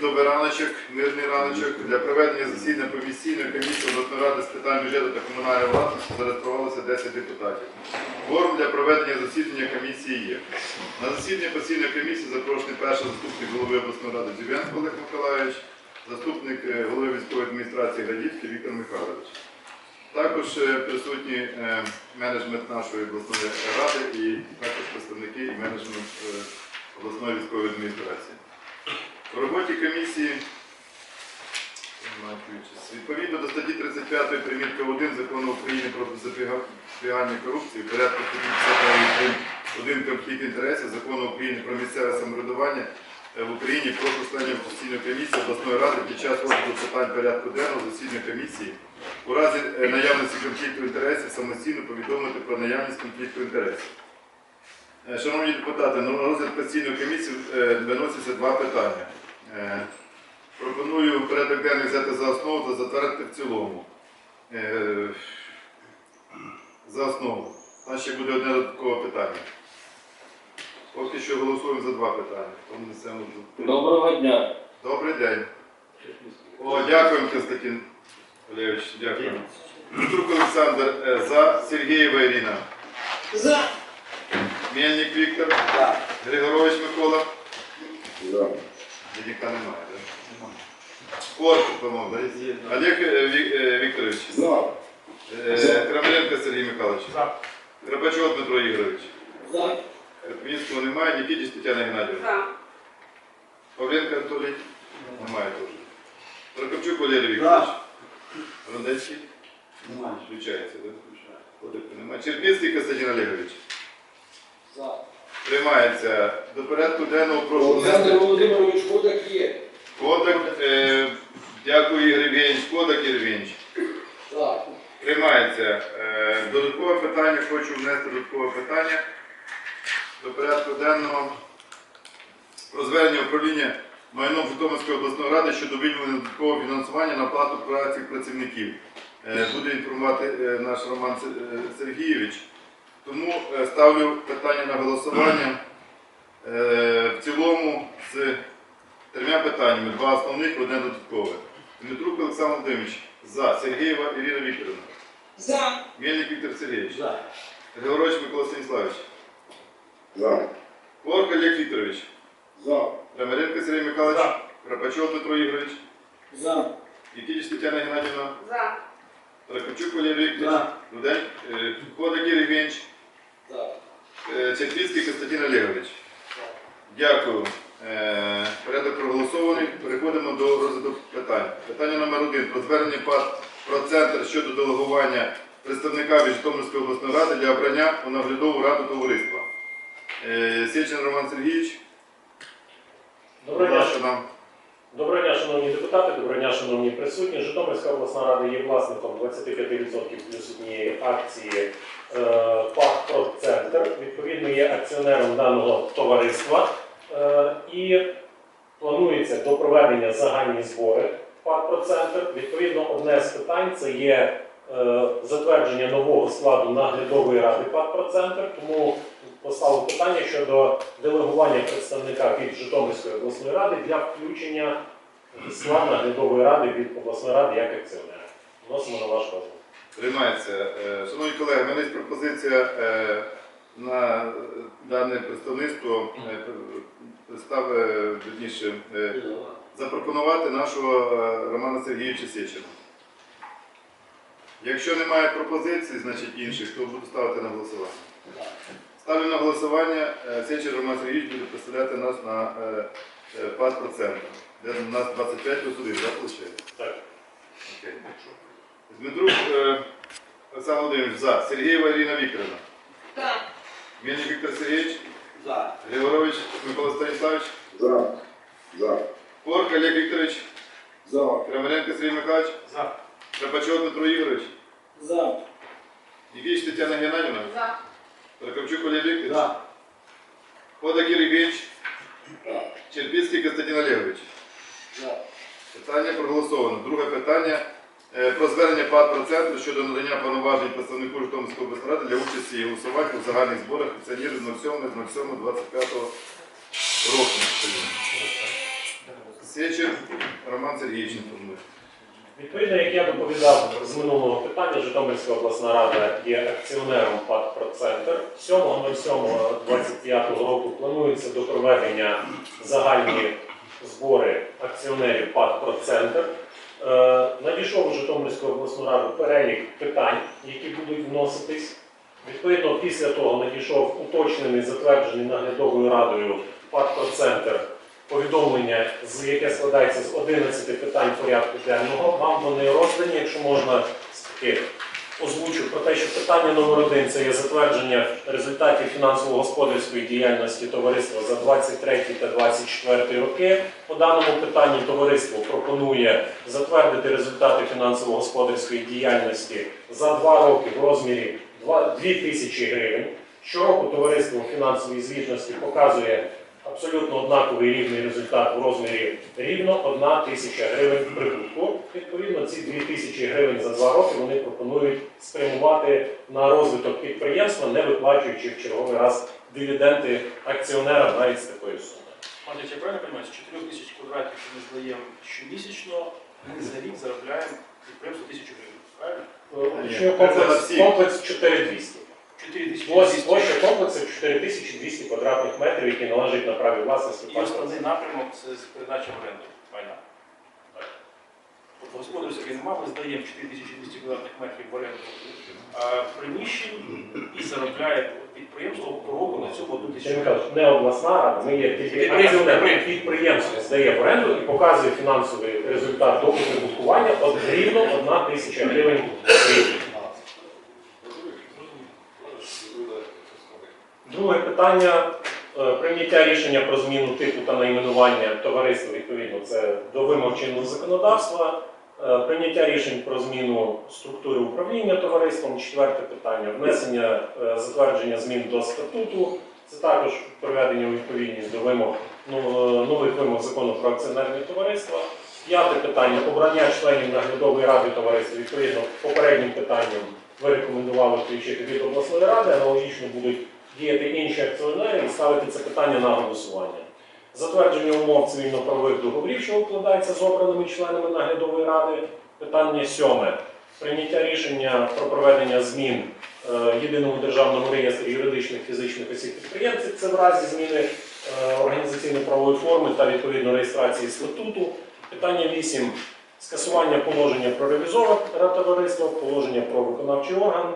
Добрий раночок, мирний раночок. Для проведення засідання комісійної комісії обласної ради з питань бюджету та комунальної власності зареєструвалося 10 депутатів. Форум для проведення засідання комісії є. На засідання постійної комісії запрошений перший заступник голови обласної ради Дзюбенко Олег Миколайович, заступник е, голови військової адміністрації Гадівський Віктор Михайлович. Також е, присутні е, менеджмент нашої обласної ради і також представники і менеджмент обласної військової адміністрації. У роботі комісії відповідно до статті 35 примітка 1 закону України про запобігання корупції в порядку статті 51 конфлікт інтересів закону України про місцеве самоврядування е, в Україні прошу членів постійної комісії обласної ради під час розгляду питань порядку денного засідання комісії у разі е, наявності конфлікту інтересів самостійно повідомити про наявність конфлікту інтересів. Е, Шановні депутати, на розгляд постійної комісії виносяться два питання. Е, Пропоную порядок денний взяти за основу та затвердити в цілому. Е, За основу. У нас ще буде одне додаткове питання. Поки що голосуємо за два питання. Тому несемо до- Доброго дня. Добрий день. О, дякуємо, Константин Валерійович, дякую. Дмитрук Олександр е, за, Сергієва Ірина. За. Мельник Віктор. Григорович Микола. За. Дідіка немає, так? Корпус, по-моєму, да. Олег е, е, Вікторович. За. Е, Крамаренко Сергій Михайлович. Рибачов Дмитро Ігорович. За. Карпінського немає, Нікітіч Тетяна Геннадійовна. За. Павленко Анатолій. Немає теж. Прокопчук Валерій Вікторович. Рондецький. Включається, так? Ходика немає. Черпінський Костянтин Олегович. За. Приймається. До порядку денного прошу Олександр. Володимирович Кодак є. Кодек. Е, дякую, Ігор Євгеньевич. Кодек Ігор Євгеньевич. За. Приймається. Е, Додаткове питання, хочу внести додаткове питання до порядку денного про звернення управління майном Житомирської обласної ради щодо виділення додаткового фінансування на плату праці працівників. Е, Буде інформувати е, наш Роман Се- е, Сергійович. Тому е, ставлю питання на голосування е, в цілому з трьома питаннями. Два основних, одне додаткове. Дмитрук Олександр Володимирович за. Сергієва Ірина Вікторовна. За. Мельник Віктор Сергійович. За. Григорович Микола Станіславович. За. Корк Олег Вікторович. За. Крамаренко Сергій Михайлович. Крапачов Дмитро Ігорович. За. Нікітіч Тетяна Геннадійовна. За. Тракачук Валерій Вікторович. За. Рудень. е, Кодик Черпінський Костянтин Олегович. Дякую. Е, Порядок проголосований. Переходимо до розгляду питань. Питання номер один. Про звернення ПАД про центр щодо делегування представника від Житомирської обласної ради для обрання у наглядову раду товариства. Е, Сєчин Роман Сергійович. Доброго дня. Доброго дня, шановні депутати, доброго дня, шановні присутні. Житомирська обласна рада є власником 25% плюс однієї акції е, ПАК «Продцентр». Відповідно, є акціонером даного товариства е, і планується до проведення загальні збори ПАК «Продцентр». Відповідно, одне з питань це є е, затвердження нового складу наглядової ради ПАК «Продцентр». Тому поставив питання щодо делегування представника від Житомирської обласної ради для включення в наглядової ради від обласної ради як акціонера. Вносимо на ваш розгляд. Приймається. Е, Шановні колеги, в мене є пропозиція е, на дане представництво е, представ, вірніше, е, запропонувати нашого Романа Сергійовича Сєчина. Якщо немає пропозицій, значить інших, то буду ставити на голосування. Ставлю на голосування. е, Сєчин Роман Сергійович буде представляти нас на е, е, де у нас 25 осудів, так, виходить? Так. Окей. Дмитрук Олександр Володимирович за. Сергієва Ірина Вікторовна. За. Мельник Віктор Сергійович. За. Григорович Микола Станіславович. За. За. Порк Олег Вікторович. За. Крамаренко Сергій Михайлович. За. Крапачов Дмитро Ігорович. За. Нікіч Тетяна Геннадівна. За. Прокопчук Олег Вікторович. За. Ходак Юрій Євгеньович. Черпінський Костянтин Олегович. За. Питання проголосовано. Друге питання е, про звернення ПАД «Процентр» щодо надання повноважень представнику Житомирської обласної ради для участі і голосування у загальних зборах акціонерів 07.07.25 року. Сечер Роман Сергійович. Відповідно, як я доповідав з минулого питання, Житомирська обласна рада є акціонером ПАД «Процентр». 7.07.25 року планується до проведення загальні збори акціонерів ПАД «Процентр». Е, Надійшов у Житомирську обласну раду перелік питань, які будуть вноситись. Відповідно, після того надійшов уточнений, затверджений наглядовою радою ПАД «Процентр» повідомлення, з яке складається з 11 питань порядку денного. Вам вони роздані, якщо можна таки озвучу про те, що питання номер один це є затвердження результатів фінансово-господарської діяльності товариства за 23 та 24 роки. По даному питанні товариство пропонує затвердити результати фінансово-господарської діяльності за два роки в розмірі 2 тисячі гривень. Щороку товариство у фінансовій звітності показує абсолютно однаковий рівний результат в розмірі рівно 1 тисяча гривень прибутку. Відповідно, ці 2 тисячі гривень за два роки вони пропонують спрямувати на розвиток підприємства, не виплачуючи в черговий раз дивіденди акціонерам навіть з такої суми. Пане, я правильно понимаю, з 4 тисяч квадратів, що ми здаємо щомісячно, ми за рік заробляємо підприємство тисячу гривень. Правильно? Комплекс 4200. 4 тисячі Ось 200. площа комплексу 4200 квадратних метрів, які належать на праві власності. І основний напрямок це з передачі в оренду майна. Господарської нема, ми здаємо 4200 квадратних метрів в оренду приміщень і заробляє підприємство по року на цьому тисячу не обласна рада, ми є тільки Підприємство, здає в оренду і показує фінансовий результат до оподаткування от рівно 1 тисяча гривень в рік. Друге питання е, прийняття рішення про зміну типу та найменування товариства відповідно це до вимог чинного законодавства. Е, Прийняття рішень про зміну структури управління товариством. Четверте питання внесення е, затвердження змін до статуту. Це також приведення у відповідність до вимог ну, нових вимог закону про акціонерне товариство. П'яте питання обрання членів наглядової ради товариства. Відповідно, попереднім питанням ви рекомендували включити від обласної ради, аналогічно будуть діяти інші акціонери і ставити це питання на голосування. Затвердження умов цивільно-правових договорів, що укладаються з обраними членами наглядової ради. Питання сьоме. Прийняття рішення про проведення змін е, єдиному державному реєстрі юридичних фізичних осіб підприємців. Це в разі зміни е, організаційно-правової форми та відповідно реєстрації статуту. Питання 8. Скасування положення про ревізора товариства, положення про виконавчий орган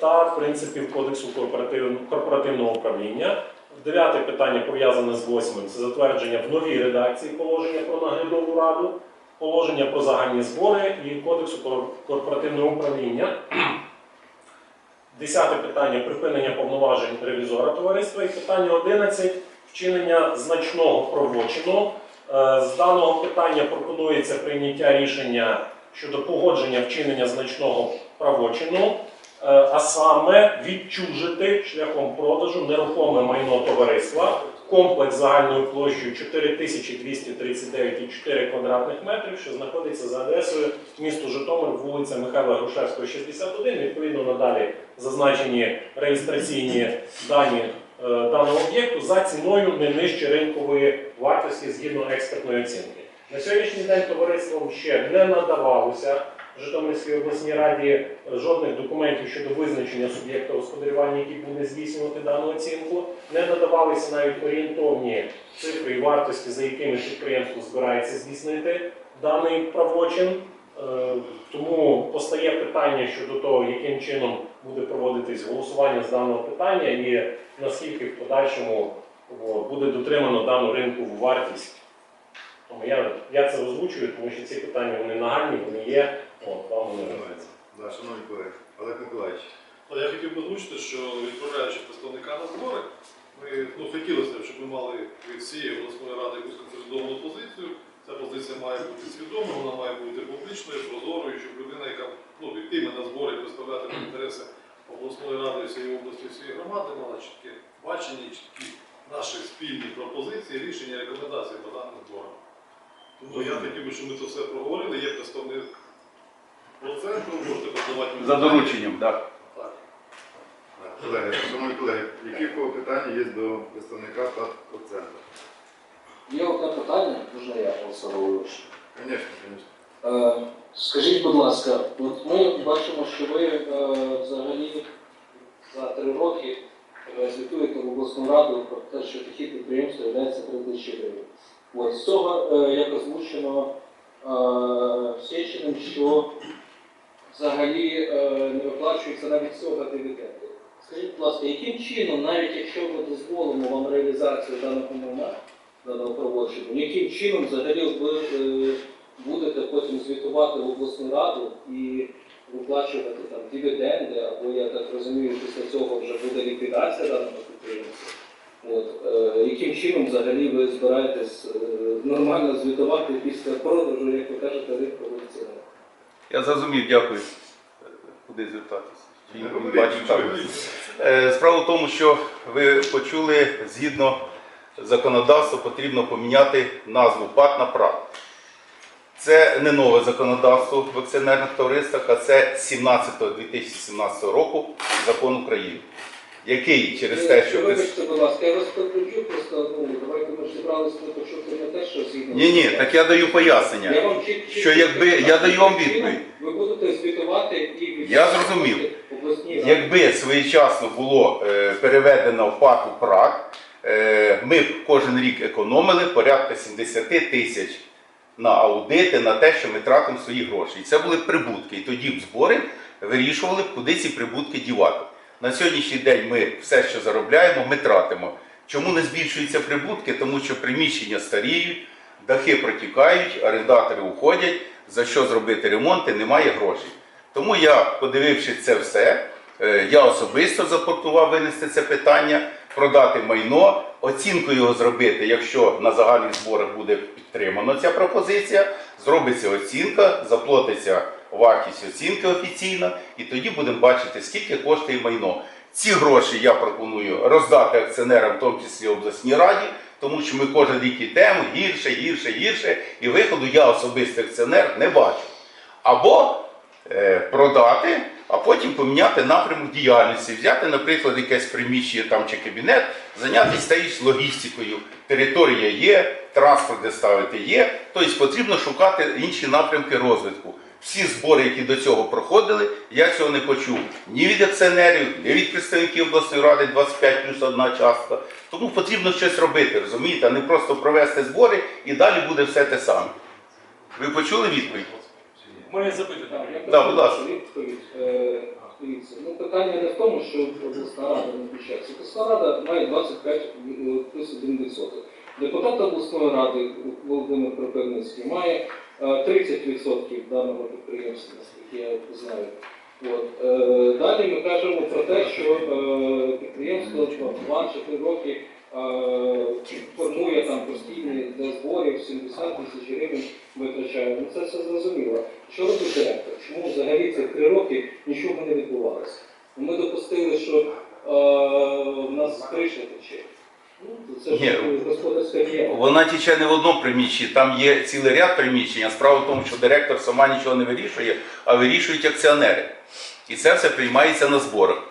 та принципів Кодексу корпоративного, управління. Дев'яте питання пов'язане з восьмим. Це затвердження в новій редакції положення про наглядову раду, положення про загальні збори і Кодексу корпоративного управління. Десяте питання припинення повноважень ревізора товариства. І питання 11 вчинення значного правочину. Е, З даного питання пропонується прийняття рішення щодо погодження вчинення значного правочину, е, а саме відчужити шляхом продажу нерухоме майно товариства, комплекс загальною площею 4239,4 квадратних метрів, що знаходиться за адресою місто Житомир, вулиця Михайла Грушевського, 61. Відповідно, надалі зазначені реєстраційні дані е, даного об'єкту за ціною не нижче ринкової вартості згідно експертної оцінки. На сьогоднішній день товариством ще не надавалося Житомирській обласній раді жодних документів щодо визначення суб'єкта господарювання, який буде здійснювати дану оцінку. Не надавалися навіть орієнтовні цифри і вартості, за якими підприємство збирається здійснити даний правочин. Е, Тому постає питання щодо того, яким чином буде проводитись голосування з даного питання і наскільки в подальшому буде дотримано дану ринкову вартість. Я, я це озвучую, тому що ці питання вони нагальні, вони є. От, вони робляться. Да, шановні колеги. Олег Миколаївич. Я хотів би озвучити, що відправляючи представника на збори, ми ну, хотілося, б, щоб ми мали від всієї обласної ради якусь консолідовану позицію. Ця позиція має бути свідомою, вона має бути публічною, прозорою, щоб людина, яка ну, йтиме на збори і представлятиме інтереси обласної ради всієї області, всієї громади, мала чітке бачення, і чіткі наші спільні пропозиції, рішення, рекомендації по даним зборам. Тому я хотів би, щоб ми це все проговорили. Є представник проценту, можете подавати За дорученням, так. Так. Колеги, шановні колеги, які в кого питання є до представника центру? Є одне питання, можна я, Володимирович? Звісно, звісно. Е, Скажіть, будь ласка, от ми бачимо, що ви е, взагалі за три роки е, звітуєте в обласну раду про те, що дохід підприємства є 3 тисячі гривень. От, з цього, е, як озвучено е, Сєчиним, що взагалі е, не виплачується навіть цього дивіденду. Скажіть, будь ласка, яким чином, навіть якщо ми дозволимо вам реалізацію даного майна, даного проводження, яким чином взагалі ви е, будете потім звітувати в обласну раду і виплачувати там дивіденди, або я так розумію, після цього вже буде ліквідація даного підприємства. От, е, яким чином взагалі ви збираєтесь е, нормально звітувати після продажу, як ви кажете, ринкових цін? Я зрозумів, дякую. Куди звертатися? Так? Е, Справа в тому, що ви почули, згідно законодавства, потрібно поміняти назву ПАТ на ПРАТ. Це не нове законодавство в акціонерних товариствах, а це 17-2017 року закон України, який через те, що Вибачте, будь ласка, я вас ну, не те, що згідно. ні, ні, так я даю пояснення. Я вам чіт- Що якби- я даю вам чином відповідь. Ви будете звітувати і Я зрозумів. обласні ради. Якби своєчасно було е, переведено в ПАК у ПРАК, е, ми б кожен рік економили порядка 70 тисяч на аудити, на те, що ми тратимо свої гроші. І це були прибутки. І тоді б збори вирішували б, куди ці прибутки дівати. На сьогоднішній день ми все, що заробляємо, ми тратимо. Чому не збільшуються прибутки? Тому що приміщення старіють, дахи протікають, орендатори уходять. За що зробити ремонти, немає грошей. Тому я, подивившись це все, е, я особисто запропонував винести це питання, продати майно, оцінку його зробити, якщо на загальних зборах буде підтримано ця пропозиція, зробиться оцінка, заплатиться вартість оцінки офіційна, і тоді будемо бачити, скільки коштує майно. Ці гроші я пропоную роздати акціонерам, в тому числі обласній раді, тому що ми кожен рік йдемо гірше, гірше, гірше, і виходу я особисто акціонер не бачу. Або е, продати, а потім поміняти напрямок діяльності, взяти, наприклад, якесь приміщення там чи кабінет, зайнятися та логістикою. Територія є, транспорт де ставити є, тобто потрібно шукати інші напрямки розвитку. Всі збори, які до цього проходили, я цього не почув ні від акціонерів, ні від представників обласної ради 25 плюс одна частка. Тому потрібно щось робити, розумієте, а не просто провести збори і далі буде все те саме. Ви почули відповідь? У мене запитання. Да, будь ласка. відповідь. Е, Дивіться, ну питання не в тому, що обласна рада не включається. Обласна рада має 25 плюс 1 відсоток. Депутат обласної ради Володимир Кропивницький має е, 30% даного підприємства, наскільки я знаю. От. Е, Далі ми кажемо про те, що е, підприємство 2 чи 3 роки е, формує там постійні для зборів 70 тисяч гривень витрачає. Ну це все зрозуміло. Що робить директор? Чому взагалі цих три роки нічого не відбувалося? Ми допустили, що е, в нас криша тече. Ну, це ж Ні. господарська діяльність. Вона тіче не в одному приміщенні, там є цілий ряд приміщень. А Справа в тому, що директор сама нічого не вирішує, а вирішують акціонери. І це все приймається на зборах.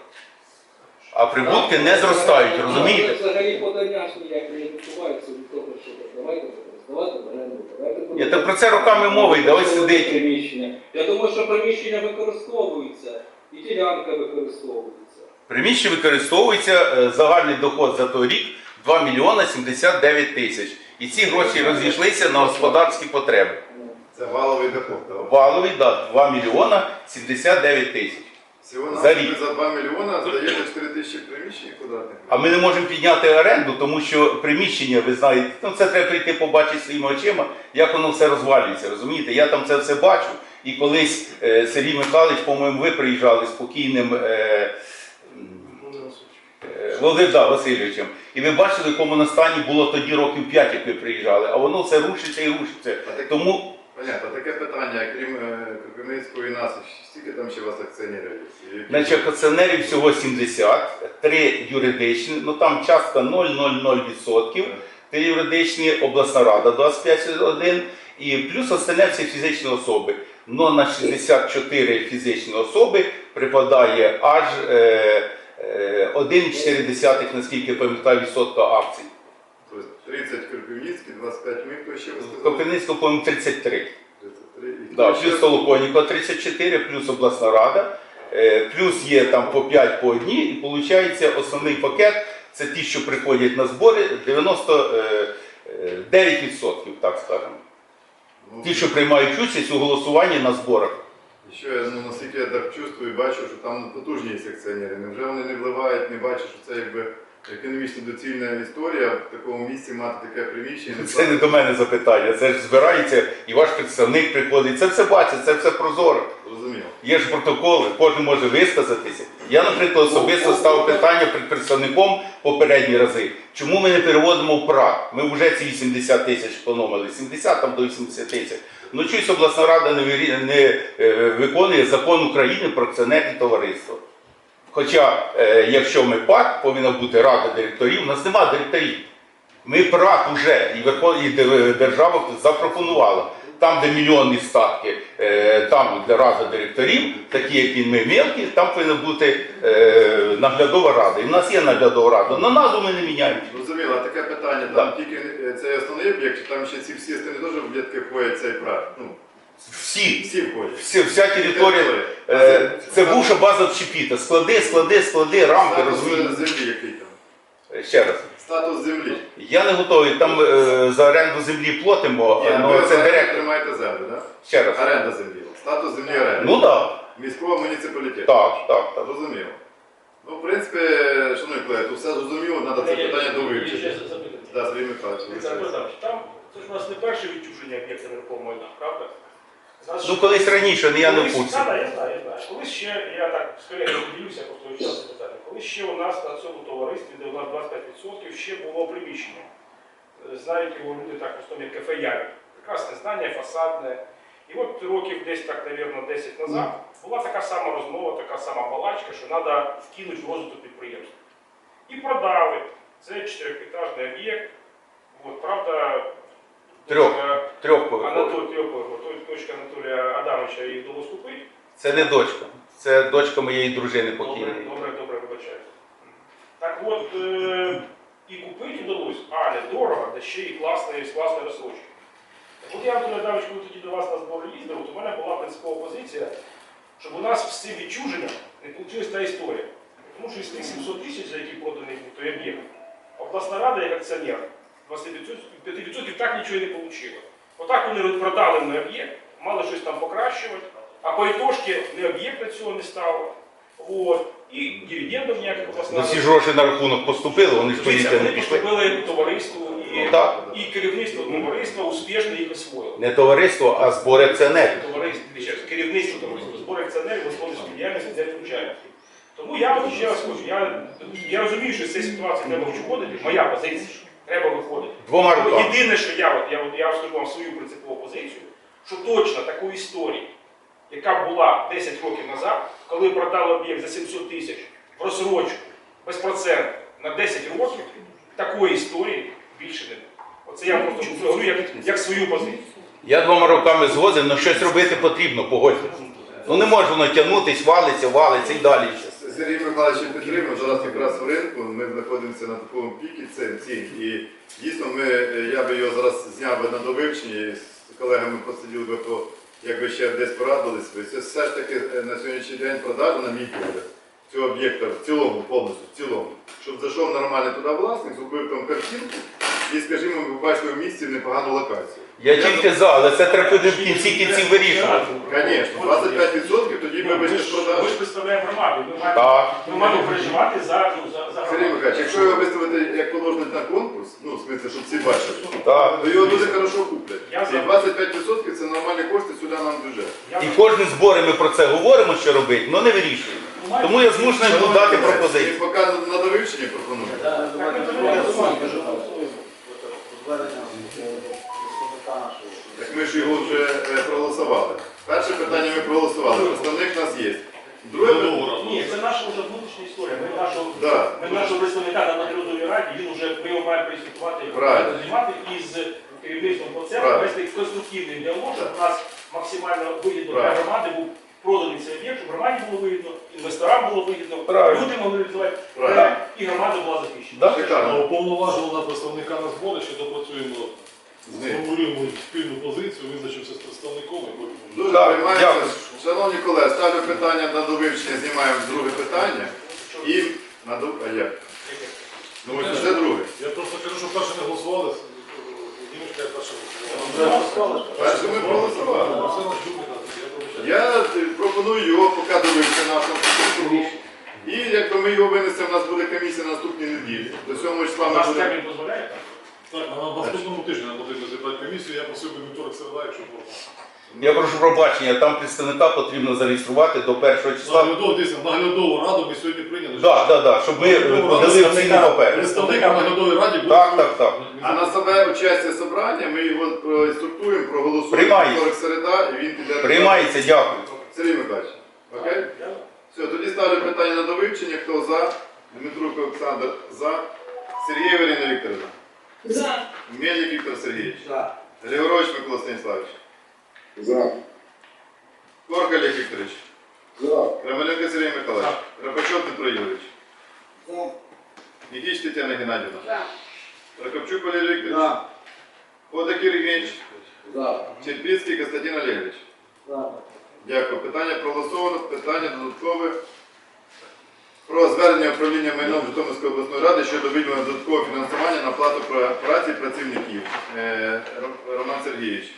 А прибутки не зростають, розумієте? Взагалі подання ж ніяк не відбувається від того, що давайте здавати в оренду, давайте Ні, так про це роками мова йде, ось сидить. приміщення. Я думаю, що приміщення використовуються, і ділянка використовується. Приміщення використовується е, загальний доход за той рік 2 мільйона 79 тисяч. І ці гроші розійшлися на господарські потреби. Ну, Це валовий доход. так? Валовий, да, 2 мільйона 79 тисяч. Всього За рік. за 2 мільйона здається 4 тисячі приміщень квадратних. А ми не можемо підняти оренду, тому що приміщення, ви знаєте, ну це треба прийти побачити своїми очима, як воно все розвалюється. Розумієте? Я там це все бачу. І колись е, Сергій Михайлович, по-моєму, ви приїжджали з покійним е, е, Володимиром Васильовичем. І ви бачили, в якому на стані було тоді років 5, як ви приїжджали, а воно все рушиться і рушиться. Так- Тому Понятно, таке питання, крім е, Кропивницького і нас, скільки там ще у вас акціонерів Значить, акціонерів всього 70, три юридичні, ну там частка 0,00%, три юридичні, обласна рада 25,1 і плюс остальне всі фізичні особи. Но на 64 фізичні особи припадає аж е, 1,4, наскільки я пам'ятаю, відсотка акцій. Тобто 30 Кропивницький, 25 ми, ще ви сказали? Кропивницького, по-моєму, 33. 33. І Да, плюс ще? Толоконіко 34, плюс обласна рада, е, плюс є там по 5 по одній, і виходить основний пакет це ті, що приходять на збори, 99%, так скажемо. Ну, Ті, що приймають участь у голосуванні на зборах. Що я, ну, наскільки я так чувствую бачу, що там потужні секціонери. Невже вони не вливають, не бачать, що це якби економічно доцільна історія в такому місці мати таке приміщення? Це не до мене запитання. Це ж збирається і ваш представник приходить. Це все бачить, це все прозоро. Зрозуміло. Є ж протоколи, кожен може висказатися. Я, наприклад, особисто ставив питання перед представником попередні рази. Чому ми не переводимо в ПРАК? Ми вже ці 80 тисяч економили, 70 там до 80 тисяч. Ну чогось обласна рада не, не е, виконує закон України про акціонерні товариства. Хоча, е, якщо ми ПАК, повинна бути рада директорів, у нас немає директорів. Ми ПРАК вже і, Верхов... і держава запропонувала. Там, де мільйонні статки, е, там для ради директорів, такі як ми мелкі, там повинна бути е, наглядова рада. І в нас є наглядова рада, на назву ми не міняємо. Зрозуміло, а таке питання, там тільки е, цей основний об'єкт, чи там ще ці всі стіни теж в об'єктки входять цей прав? Ну, Всі, всі входять. всі вся територія. Е, це бувша база общепіта. Склади, склади, склади, рамки, Статус розумієте. землі який там? Ще раз. Статус землі. Я не готовий. Там е, за оренду землі платимо, Ні, але ви це директор. тримаєте землю, так? Ще раз. Оренда землі. Статус землі оренди. Ну так, Міського муніципалітету. так, так, так. Зрозуміло. Ну, в принципі, шановні колеги, то все зрозуміло, треба це питання довивчити. Да, Сергій Михайлович. Олександр там це ж у нас не перше відчуження об'єкта нерухомого майна, правда? Ну колись раніше, не я не в Колись- курсі. Я знаю, я знаю. Колись ще, я так з колегами поділюся, просто вивчав це питання. Колись ще у нас на цьому товаристві, де у нас 25% ще було приміщення. Е, Знають його люди так просто як кафе Ярик. Прекрасне здання, фасадне. І от років десь так, мабуть, 10 назад була така сама розмова, така сама балачка, що треба вкинути в розвиток підприємства. І продали. Це чотирьохетажний об'єкт. От, правда, Трьох. е, Трьох поверхових. Анатолій Трьохового, дочка Анатолія Адамовича їх вдалося купити. Це не дочка. Це дочка моєї дружини Добре, покійної. добре, добре, вибачаю. Так от, е, і купити вдалося, а не дорого, да ще і класний, з класною розсрочкою. Так от я, Анатолій Адамович, коли тоді до вас на збори їздив, то в мене була принципова позиція, щоб у нас з цим відчуженням не вийшла та історія. Тому що із тих 700 тисяч, за які проданий був той об'єкт, обласна рада як акціонер 25% 5% так нічого і не отримала. Отак вони продали на об'єкт, мали щось там покращувати, а по ітожки не об'єкта цього не стало. От. І дивідендів ніяких Ну всі ж гроші на рахунок поступили, вони ж Дивіться, не вони поступили товариству і, Ну, так. і керівництво товариства успішно їх освоїло. Не товариство, а збори акціонерів. Товариство, ще раз, керівництво товариства, збори акціонерів господарської діяльності не включає. Тому я от ще раз хочу, я, я розумію, що з цієї ситуації треба виходити, моя позиція, треба виходити. Двома Ну, руками. Єдине, що я, от, я, от, я скажу вам свою принципову позицію, що точно таку історію, яка була 10 років назад, коли продали об'єкт за 700 тисяч в розсрочку, без проценту на 10 років, такої історії більше не буде. Оце я просто говорю як, як свою позицію. Я двома руками згоден, але щось робити потрібно, погодьтесь. Ну не може воно тягнутись, валиться, валиться і далі. Сергій Михайлович підтримав, зараз якраз в ринку, ми знаходимося на такому пікі цін. І дійсно ми, е, я би його зараз зняв би на довивчення і з колегами посиділи би по, якби ще десь порадились. Це все ж таки е, на сьогоднішній день продажа, на мій погляд, цього об'єкта в цілому, повністю, в цілому. Щоб зайшов нормальний туди власник, зробив там картинку і, скажімо, ви бачили в місті непогану локацію. Я тільки за, але це треба в кінці кінців вирішувати. Звісно, 25% тоді Ми вибачте ж, з ж представляємо громаду, ми маємо, Так. ми маємо переживати за, ну, за, за Сергій громаду. Михайлович, якщо його виставити як положено на конкурс, ну, в смысле, щоб всі бачили, Так. то його дуже хорошо куплять. Я І за. 25% це нормальні кошти сюди нам в бюджет. Я І кожні збори ми про це говоримо, що робити, але не вирішуємо. Тому я змушений був дати пропозицію. поки на. Так, ми не голосуємо. Так ми ж його вже е, проголосували. Перше питання ми проголосували, представник у нас є. Друге питання. Ні, це наша вже внутрішня історія. Ми нашого, Да. ми нашого представника на наглядовій раді, він вже ми його маємо присвятувати, Правильно. знімати із керівництвом процесу, Правильно. вести конструктивний діалог, щоб у нас максимально вигідно для Правильно. громади був проданий цей об'єкт, щоб громаді було вигідно, інвесторам було вигідно, Правильно. люди могли реалізувати Правильно. і громада була захищена. Да? Шикарно. А представника на збори, що допрацюємо, Ним. спільну позицію, визначимося з представником і потім. Дуже приймається. Шановні колеги, ставлю питання на довивчення, знімаємо друге питання. І на до... А як? Ну ось це друге. Я просто кажу, що перше не голосували. Дімочка, я перше ми проголосували. Я е, пропоную його поки довивчити нашому кругу. І якби ми його винесемо, у нас буде комісія на наступній неділі. До 7 числа ми будемо. Так? На наступному тижні нам потрібно зібрати комісію. Я просив би вівторок середа, якщо можна. Я прошу пробачення, там представника потрібно зареєструвати до першого числа. Наглядову, дивіться, наглядову раду ми сьогодні прийняли. Так, так, так, щоб ми подали в цінні папери. Представник на наглядовій раді буде. Так, так, так. А на себе участі собрання ми його проінструктуємо, проголосуємо Приймається. вівторок середа, і він піде. Приймається, дякую. Сергій Михайлович. Окей? Все, тоді ставлю питання на довивчення. Хто за? Дмитрук Олександр за. Сергій Ірина Вікторовна. За. Мельник Віктор Сергійович. За. Григорович Микола Станіславович. За. Корка Олег Вікторович. За. Крамаленко Сергій Михайлович. Рапачов Дмитро Ігорович. За. Нікіч Тетяна Геннадівна. За. Прокопчук Валерій Вікторович. Ходак Юрій. За. Черпіцький Костянтин Олегович. За. Дякую. Питання проголосовано. Питання додаткове. Про звернення управління майном Житомирської обласної ради щодо виділення додаткового фінансування на плату праці працівників. Е, Роман Сергійович.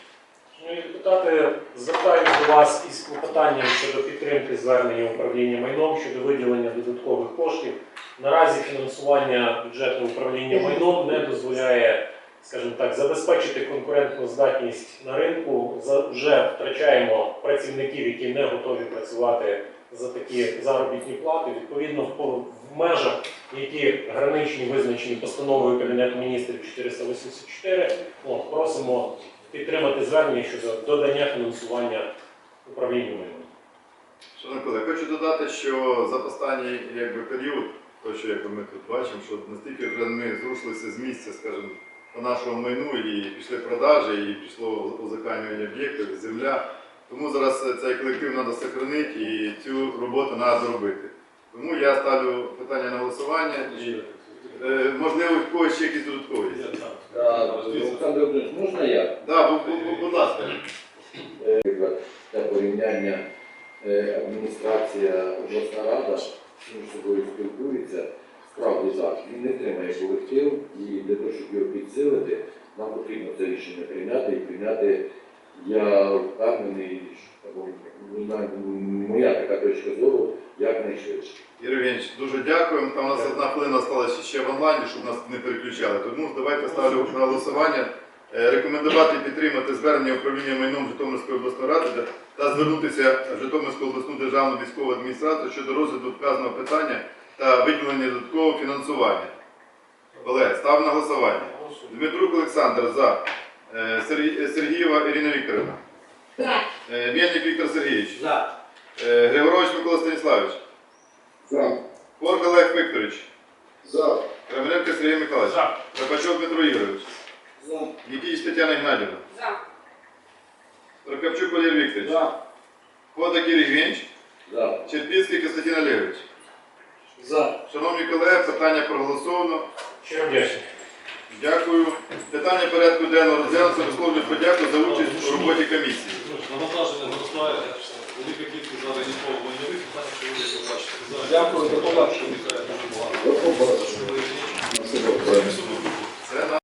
Шановні депутати, звертаюся до вас із клопотанням щодо підтримки звернення управління майном щодо виділення додаткових коштів. Наразі фінансування бюджету управління майном не дозволяє, скажімо так, забезпечити конкурентну здатність на ринку. Вже втрачаємо працівників, які не готові працювати за такі заробітні плати. Відповідно, в межах, які граничні визначені постановою Кабінету міністрів 484, от, просимо підтримати звернення щодо додання фінансування управлінню майном. Шановні колеги, хочу додати, що за останній якби, період, то що якби, ми тут бачимо, що настільки вже ми зрушилися з місця, скажімо, по нашому майну, і пішли продажі, і пішло узаконювання об'єктів, земля. Тому зараз е, цей колектив треба сохранити і цю роботу треба зробити. Тому я ставлю питання на голосування і е, можливо в когось ще якісь додаткові. є. Олександр Володимирович, можна я? Да, бу- бу- бу- будь ласка. Наприклад, для порівняння е, адміністрація обласна рада між собою спілкується, справді так, він не тримає колектив, і для того, щоб його підсилити, нам потрібно це рішення прийняти і прийняти, я впевнений, що, не знаю, моя така точка зору, якнайшвидше. Юрій Євгенович, дуже дякуємо. Там у нас одна хвилина залишилася ще в онлайні, щоб нас не переключали. Тому давайте ставлю на голосування. Е, Рекомендувати підтримати звернення управління майном Житомирської обласної ради та- звернутися в Житомирську обласну державну військову адміністрацію щодо розгляду вказаного питання та виділення додаткового фінансування. Колеги, став на голосування. Дмитрук Олександр за. Е, е, Сергієва Ірина Вікторівна. За. Е, Мельник Віктор Сергійович. Е, Григорович Микола Станіславович. За. Корк Олег Вікторович. За. Крамаренко Сергій Миколаївич. За. Рапачов Дмитро Ігорович. За. Нікіч Тетяна Геннадівна. За. Прокопчук Валерій Вікторович. За. Ходак Юрій Євгенович. За. Черпіцький Костянтин Олегович. За. Шановні колеги, питання проголосовано. Щиро вдячний. Дякую. Питання порядку денного розглянуться. Висловлюю подяку за участь у роботі комісії. Навантаження зростає. Велика кількість зараз нікого майнових питань, що ви не побачите. Дякую за побачення.